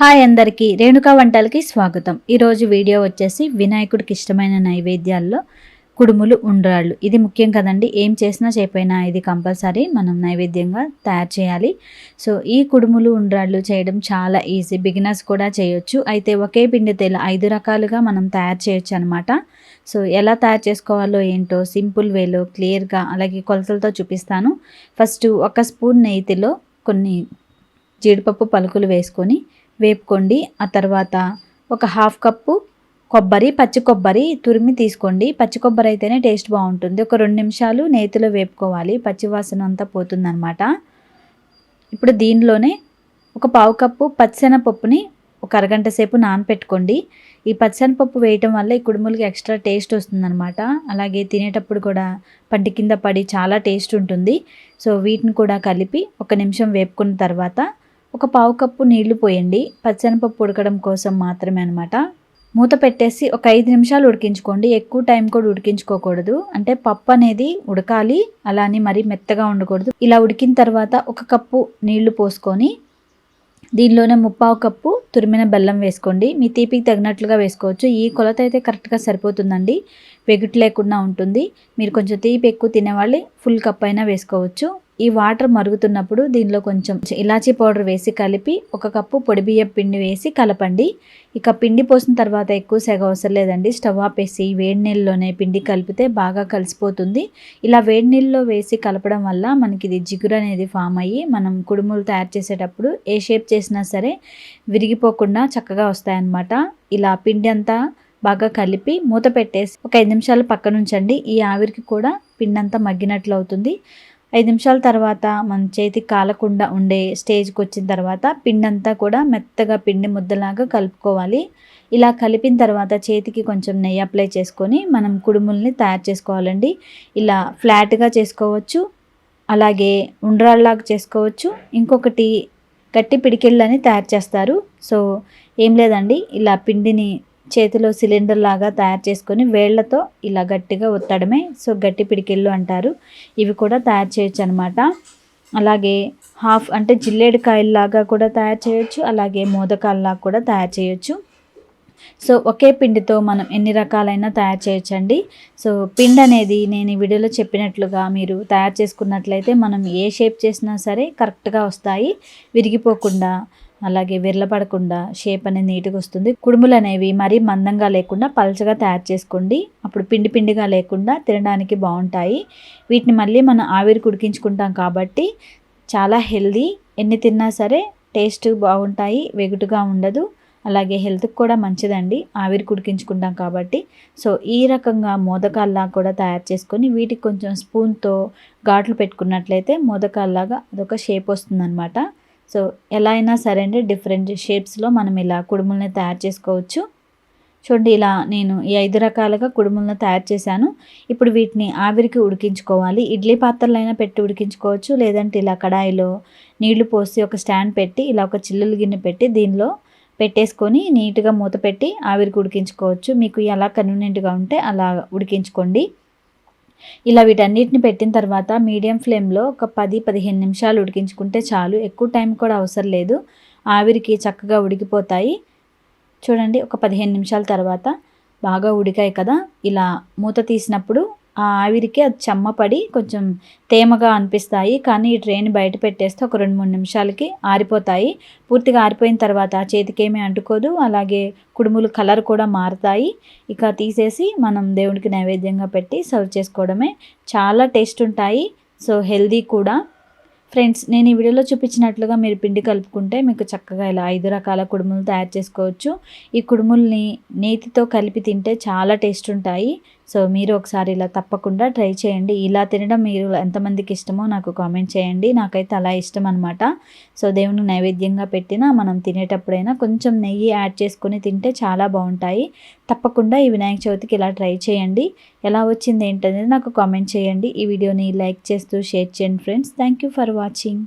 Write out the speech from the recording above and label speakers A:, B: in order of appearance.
A: Hi అందరికీ రేణుకా వంటలకి స్వాగతం. ఈరోజు వీడియో వచ్చేసి వినాయకుడికి ఇష్టమైన నైవేద్యాల్లో కుడుములు ఉండ్రాళ్ళు. ఇది ముఖ్యం కదండి. ఏం చేసినా చేయపోయినా ఇది కంపల్సరీ మనం నైవేద్యంగా తయారు చేయాలి. సో ఈ కుడుములు ఉండ్రాళ్ళు చేయడం చాలా ఈజీ. బిగినర్స్ కూడా చేయొచ్చు. అయితే ఒకే పిండితో ఇలా ఐదు రకాలుగా మనం తయారు చేయొచ్చు అనమాట సో ఎలా తయారు చేసుకోవాలో ఏంటో సింపుల్ వేలో క్లియర్గా అలాగే కొలతలతో చూపిస్తాను. ఫస్ట్ ఒక స్పూన్ నెయ్యిలో కొన్ని జీడిపప్పు పలుకులు వేసుకొని వేపుకోండి. ఆ తర్వాత ఒక హాఫ్ కప్పు కొబ్బరి పచ్చి కొబ్బరి తురిమి తీసుకోండి. పచ్చి కొబ్బరి అయితేనే టేస్ట్ బాగుంటుంది. ఒక రెండు నిమిషాలు నేతిలో వేపుకోవాలి. పచ్చి వాసన అంతా పోతుందన్నమాట. ఇప్పుడు దీనిలోనే ఒక పావు కప్పు పచ్చిశనగపప్పుని ఒక అరగంట సేపు నానపెట్టుకోండి. ఈ పచ్చిశనగపప్పు వేయటం వల్ల ఈ కుడుములకి ఎక్స్ట్రా టేస్ట్ వస్తుందన్నమాట. అలాగే తినేటప్పుడు కూడా పంటి కింద పడి చాలా టేస్ట్ ఉంటుంది. సో వీటిని కూడా కలిపి ఒక నిమిషం వేపుకున్న తర్వాత ఒక పావు కప్పు నీళ్ళు పోయండి. పచ్చనిపప్పు ఉడకడం కోసం మాత్రమే అనమాట మూత పెట్టేసి ఒక ఐదు నిమిషాలు ఉడికించుకోండి. ఎక్కువ టైం కూడా ఉడికించుకోకూడదు. అంటే పప్పు అనేది ఉడకాలి. అలానే మరి మెత్తగా ఉండకూడదు. ఇలా ఉడికిన తర్వాత ఒక కప్పు నీళ్ళు పోసుకొని దీనిలోనే ముప్పావు కప్పు తురిమిన బెల్లం వేసుకోండి. మీ తీపికి తగినట్లుగా వేసుకోవచ్చు. ఈ కొలత అయితే కరెక్ట్గా సరిపోతుందండి. వెగుట్ లేకుండా ఉంటుంది. మీరు కొంచెం తీపి ఎక్కువ తినేవాళ్ళు ఫుల్ కప్ అయినా వేసుకోవచ్చు. ఈ వాటర్ మరుగుతున్నప్పుడు దీనిలో కొంచెం ఇలాచీ పౌడర్ వేసి కలిపి ఒక కప్పు పొడి బియ్యం పిండి వేసి కలపండి. ఇక పిండి పోసిన తర్వాత ఎక్కువ సెగ అవసరం లేదండి. స్టవ్ ఆపేసి వేడి నీళ్ళలోనే పిండి కలిపితే బాగా కలిసిపోతుంది. ఇలా వేడి నీళ్ళలో వేసి కలపడం వల్ల మనకి ఇది జిగురు అనేది ఫామ్ అయ్యి మనం కుడుములు తయారు చేసేటప్పుడు ఏ షేప్ చేసినా సరే విరిగిపోకుండా చక్కగా వస్తాయన్నమాట. ఇలా పిండి అంతా బాగా కలిపి మూత పెట్టేసి ఒక ఐదు నిమిషాలు పక్కన ఉంచండి ఈ ఆవిరికి కూడా పిండి అంతా మగ్గినట్లు అవుతుంది. ఐదు నిమిషాల తర్వాత మన చేతికి కాలకుండా ఉండే స్టేజ్కి వచ్చిన తర్వాత పిండి అంతా కూడా మెత్తగా పిండి ముద్దలాగా కలుపుకోవాలి. ఇలా కలిపిన తర్వాత చేతికి కొంచెం నెయ్యి అప్లై చేసుకొని మనం కుడుముల్ని తయారు చేసుకోవాలండి. ఇలా ఫ్లాట్గా చేసుకోవచ్చు అలాగే ఉండ్రాళ్ళలాగా చేసుకోవచ్చు. ఇంకొకటి గట్టి పిడికిళ్ళని తయారు చేస్తారు. సో ఏం లేదండి ఇలా పిండిని చేతిలో సిలిండర్ లాగా తయారు చేసుకొని వేళ్ళతో ఇలా గట్టిగా ఒత్తడమే సో గట్టి పిడికిళ్ళు అంటారు. ఇవి కూడా తయారు చేయొచ్చు అనమాట అలాగే హాఫ్ అంటే జిల్లేడుకాయల్లాగా కూడా తయారు చేయొచ్చు అలాగే మోదకాల్లాగా కూడా తయారు చేయొచ్చు. సో ఒకే పిండితో మనం ఎన్ని రకాలైనా తయారు చేయొచ్చండి. సో పిండి అనేది నేను ఈ వీడియోలో చెప్పినట్లుగా మీరు తయారు చేసుకున్నట్లయితే మనం ఏ షేప్ చేసినా సరే కరెక్ట్గా వస్తాయి విరిగిపోకుండా. అలాగే విరలపడకుండా షేప్ అనేది నీట్గా వస్తుంది. కుడుములు అనేవి మరీ మందంగా లేకుండా పలచగా తయారు చేసుకోండి. అప్పుడు పిండి పిండిగా లేకుండా తినడానికి బాగుంటాయి. వీటిని మళ్ళీ మనం ఆవిరి కుడికించుకుంటాం కాబట్టి చాలా హెల్దీ. ఎన్ని తిన్నా సరే టేస్ట్ బాగుంటాయి వెగుటుగా ఉండదు. అలాగే హెల్త్కి కూడా మంచిదండి. ఆవిరి కుడికించుకుంటాం కాబట్టి. సో ఈ రకంగా మోదకాల్లా కూడా తయారు చేసుకొని వీటికి కొంచెం స్పూన్తో ఘాట్లు పెట్టుకున్నట్లయితే మోదకాల్లాగా అదొక షేప్ వస్తుందన్నమాట. సో ఎలా అయినా సరే అండి డిఫరెంట్ షేప్స్లో మనం ఇలా కుడుములని తయారు చేసుకోవచ్చు. చూడండి ఇలా నేను ఈ ఐదు రకాలుగా కుడుములను తయారు చేశాను. ఇప్పుడు వీటిని ఆవిరికి ఉడికించుకోవాలి. ఇడ్లీ పాత్రలు అయినా పెట్టి ఉడికించుకోవచ్చు. లేదంటే ఇలా కడాయిలో నీళ్ళు పోసి ఒక స్టాండ్ పెట్టి ఇలా ఒక చిల్లులు గిన్నె పెట్టి దీనిలో పెట్టేసుకొని నీట్గా మూత పెట్టి ఆవిరికి ఉడికించుకోవచ్చు. మీకు ఎలా కన్వీనియంట్గా ఉంటే అలా ఉడికించుకోండి. ఇలా వీటన్నిటిని పెట్టిన తర్వాత మీడియం ఫ్లేమ్లో ఒక పది పదిహేను నిమిషాలు ఉడికించుకుంటే చాలు. ఎక్కువ టైం కూడా అవసరం లేదు. ఆవిరికి చక్కగా ఉడికిపోతాయి. చూడండి ఒక పదిహేను నిమిషాల తర్వాత బాగా ఉడికాయి కదా. ఇలా మూత తీసినప్పుడు ఆవిరికి అది చెమ్మపడి కొంచెం తేమగా అనిపిస్తాయి. కానీ ఈ ట్రైన్ బయట పెట్టేస్తే ఒక రెండు మూడు నిమిషాలకి ఆరిపోతాయి. పూర్తిగా ఆరిపోయిన తర్వాత చేతికేమీ అంటుకోదు. అలాగే కుడుములు కలర్ కూడా మారుతాయి. ఇక తీసేసి మనం దేవుడికి నైవేద్యంగా పెట్టి సర్వ్ చేసుకోవడమే చాలా టేస్ట్ ఉంటాయి. సో హెల్దీ కూడా. ఫ్రెండ్స్ నేను ఈ వీడియోలో చూపించినట్లుగా మీరు పిండి కలుపుకుంటే మీకు చక్కగా ఇలా ఐదు రకాల కుడుములు తయారు చేసుకోవచ్చు. ఈ కుడుముల్ని నేతితో కలిపి తింటే చాలా టేస్ట్ ఉంటాయి. సో మీరు ఒకసారి ఇలా తప్పకుండా ట్రై చేయండి. ఇలా తినడం మీరు ఎంతమందికి ఇష్టమో నాకు కామెంట్ చేయండి. నాకైతే అలా ఇష్టం అనమాట సో దేవుని నైవేద్యంగా పెట్టినా మనం తినేటప్పుడైనా కొంచెం నెయ్యి యాడ్ చేసుకొని తింటే చాలా బాగుంటాయి. తప్పకుండా ఈ వినాయక చవితికి ఇలా ట్రై చేయండి. ఎలా వచ్చింది ఏంటనేది నాకు కామెంట్ చేయండి. ఈ వీడియోని లైక్ చేస్తూ షేర్ చేయండి friends. Thank you for watching.